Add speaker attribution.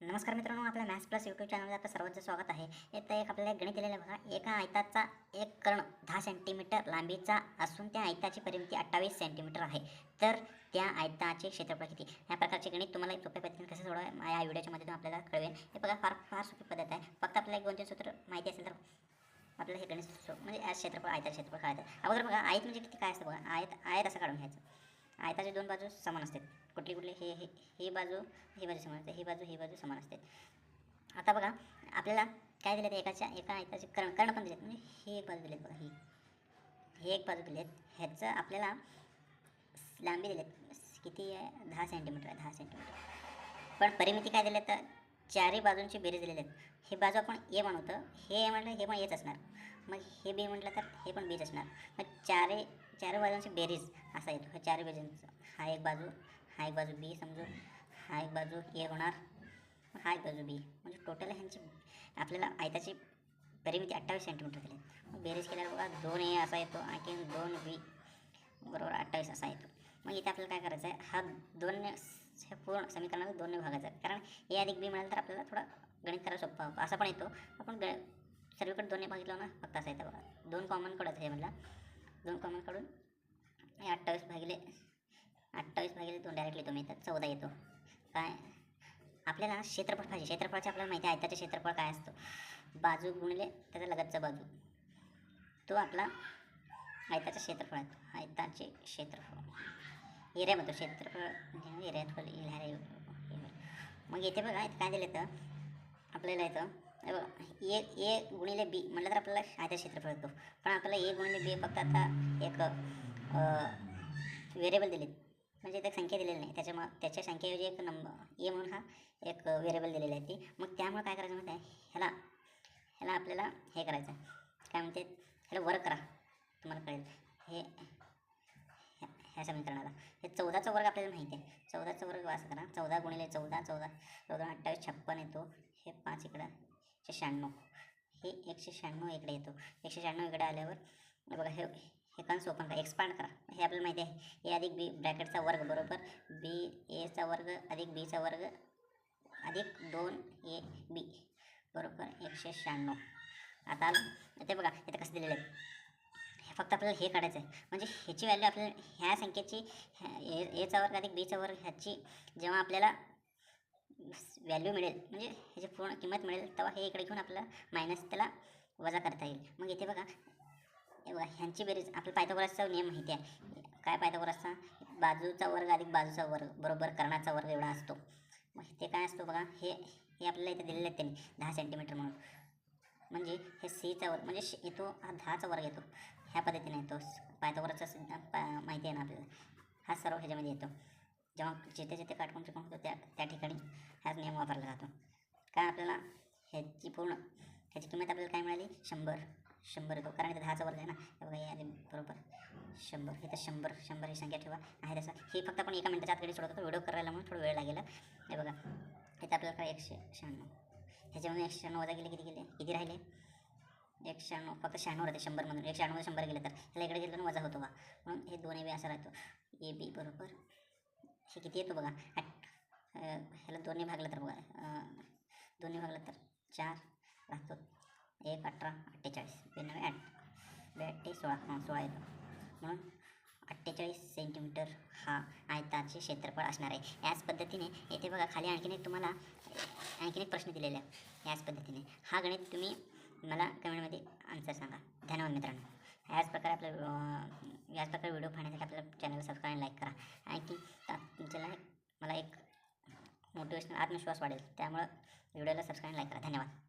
Speaker 1: नमस्कार मित्रांनो आपल्या मॅथ्स प्लस यूट्यूब चॅनलमध्ये आपलं सर्वांचं स्वागत आहे. येतं एक आपल्याला एक गणित दिलेलं आहे बघा. एका आयताचा एक कर्ण दहा सेंटीमीटर लांबीचा असून त्या आयताची परिमिती अठ्ठावीस सेंटीमीटर आहे. तर त्या आयताचे क्षेत्रफळ किती? या प्रकारचे गणित तुम्हाला एक सोप्या पद्धतीने कसं सोडवा या व्हिडिओच्या मध्ये आपल्याला कळवेल हे बघा फार फार सोपी पद्धत आहे. फक्त आपल्याला एक दोन तीन सूत्र माहिती असेल तर आपल्याला हे गणित म्हणजे या क्षेत्रफळ आयता क्षेत्रफळ काय अगोदर बघा आयत म्हणजे किती? काय असतं बघा? आयत आयत असं काढून घ्यायचं. आयताचे दोन बाजू समान असतात. कुठली कुठली हे हे ही बाजू ही बाजू समान असते. ही बाजू ही बाजू समान असते. आता बघा आपल्याला काय दिलं एकाच्या एका आयताचे कर्ण कर्ण पण दिलेत. म्हणजे ही एक बाजू दिलेत बघा ही. हे एक बाजू दिलेत. ह्याचं आपल्याला लांबी दिलेत. किती आहे? दहा सेंटीमीटर आहे दहा सेंटीमीटर पण परिमिती काय दिले तर चारही बाजूंची बेरीज दिलेली आहेत. हे बाजू आपण ए म्हणतो. हे ए म्हटलं हे पण एच असणार. मग हे बी म्हटलं तर हे पण बीच असणार. मग चारही चार बाजूंची बेरीज असा येतो. हा चार बाजूंचा हा एक बाजू हा एक बाजू बी समजू. हा एक बाजू ए होणार हा एक बाजू बी. म्हणजे टोटल ह्यांची आपल्याला आयताची परिमिती अठ्ठावीस सेंटीमीटर दिली. मग बेरीज केल्यावर बघा दोन ए असा येतो आणखी दोन बी बरोबर अठ्ठावीस असा येतो. मग इथे आपल्याला काय करायचं आहे हा दोन हे पूर्ण समीकरणाला दोन भागायचं आहे कारण ए अधिक बी मिळालं तर आपल्याला थोडा गणित करायला सोपा होतो. असा पण येतो. आपण ग सर्वीकडे दोन्ही भागितलं ना फक्त असं येतं बघा. दोन कॉमन काढायचं हे मला दोन कॉमन काढून. हे अठ्ठावीस भागिले अठ्ठावीस भागिले दोन डायरेक्टली तुम्ही येतात चौदा येतो. काय? आपल्याला क्षेत्रफळ पाहिजे. क्षेत्रफळाचे आपल्याला माहिती आहे. त्याचे क्षेत्रफळ काय असतं? बाजू गुणले त्याचा लगतचा बाजू. तो आपला आयताचं क्षेत्रफळ आहे. आयताचे क्षेत्रफळ. एरिया म्हणतो. क्षेत्रफळ म्हणजे एरियात मग येते बघा इथं काय दिलं तर आपल्याला येतं हे बघा ए ए गुणिले बी म्हटलं तर आपल्याला आयता क्षेत्रफळ येतो. पण आपल्याला ए गुणिले बी फक्त आता एक व्हेरिएबल दिलेत. म्हणजे त्या संख्या दिलेली नाही. त्याच्यामुळं त्याच्या संख्येऐवजी एक नंबर ए म्हणून हा एक व्हेरिएबल दिलेली आहे ती. मग त्यामुळे काय करायचं माहिती आहे? ह्याला ह्याला आपल्याला हे करायचं काय म्हणते? ह्याला वर्क करा. तुम्हाला कळेल. हे ह्या समीकरणाला. हे चौदाचा वर्ग आपल्याला माहिती आहे. चौदाचा वर्ग वास करा चौदा गुणिले चौदा चौदा चौदा अठ्ठावीस छप्पन येतो. हे पाच इकडं. एकशे शहाण्णव. हे एकशे शहाण्णव इकडे येतो. एकशे शहाण्णव इकडे आल्यावर बघा हे हे कन्स ओपन करा एक्सपांड करा. हे आपल्याला माहिती आहे. ए अधिक बी ब्रॅकेटचा वर्ग बरोबर? बी एचा वर्ग अधिक बीचा वर्ग अधिक दोन ए बी बरोबर? एकशे शहाण्णव. आता ते बघा इथं कसं दिलेलं आहे? हे फक्त आपल्याला हे काढायचं आहे. म्हणजे ह्याची व्हॅल्यू आपल्याला ह्या संख्येची ह्या- ए एचा वर्ग अधिक बीचा वर्ग ह्याची जेव्हा आपल्याला व्हॅल्यू मिळेल म्हणजे ह्याची पूर्ण किंमत मिळेल तेव्हा हे इकडे घेऊन आपल्याला मायनस त्याला वजा करता येईल. मग इथे बघा हे बघा ह्यांची बेरीज आपल्या पायथागोरसचा नियम माहिती आहे. काय पायथागोरसचा? बाजूचा वर्ग अधिक बाजूचा वर्ग बरोबर कर्णाचा वर्ग एवढा असतो. मग ते काय असतो बघा हे हे आपल्याला इथे दिलेलं आहे त्यांनी दहा सेंटीमीटर म्हणून. म्हणजे हे सीचा वर्ग म्हणजे श- येतो हा दहाचा वर्ग येतो. ह्या पद्धतीने येतो. पायथागोरसचा माहिती आहे ना आपल्याला. हा सर्व ह्याच्यामध्ये येतो. जेव्हा जिथे जिथे काटकोण त्रिकोण होतो त्या त्या ठिकाणी. नियम वापरला जातो. काय आपल्याला ह्याची पूर्ण ह्याची किंमत आपल्याला काय मिळाली? शंभर. शंभर येतो कारण इथे दहाचा वर्ग आहे ना. बघा हे आले बरोबर. शंभर. हे तर शंभर. शंभर ही संख्या ठेवा. आहे तसं. हे फक्त आपण एका मिनटाच्या आतकडे सोडत होतो व्हिडिओ करायला म्हणून थोडं वेळ लागेल. हे बघा. इथं आपल्याला काय एकशे शहाण्णव. ह्याच्यामध्ये एकशे शहाण्णव वजा गेले किती गेले किती राहिले? एकशे शहाण्णव फक्त शहाण्णव राहते शंभर म्हणून एकशे शहाण्णव शंभर गेले तर. ह्याला इकडे गेलं वजा होतो बा. म्हणून हे दोन ए बी असा राहतो. ए बी बरोबर. हे किती येतो बघा? आठ ह्याला दोन्ही भागलं तर बघा. दोन्ही भागलं तर चार राहतो. एक अठरा अठ्ठेचाळीस. बेनवे आठ. बेअट्टे सोळा. हां सोळा येतो. म्हणून अठ्ठेचाळीस सेंटीमीटर हा आयताचे क्षेत्रफळ असणार आहे. याच पद्धतीने येथे बघा खाली आणखीन एक तुम्हाला आणखीन एक प्रश्न दिलेला आहे. याच पद्धतीने. हा गणित तुम्ही मला कमेंटमध्ये आन्सर सांगा. धन्यवाद मित्रांनो. याच प्रकारे आपला याच प्रकारे व्हिडिओ पाहण्यासाठी आपल्या चॅनल सबस्क्राईब लाईक करा आणखी ता- तुमच्याला मला एक मोटिवेशनल आत्मविश्वास वाढेल. त्यामुळं व्हिडिओला सबस्क्राईब लाईक करा. धन्यवाद.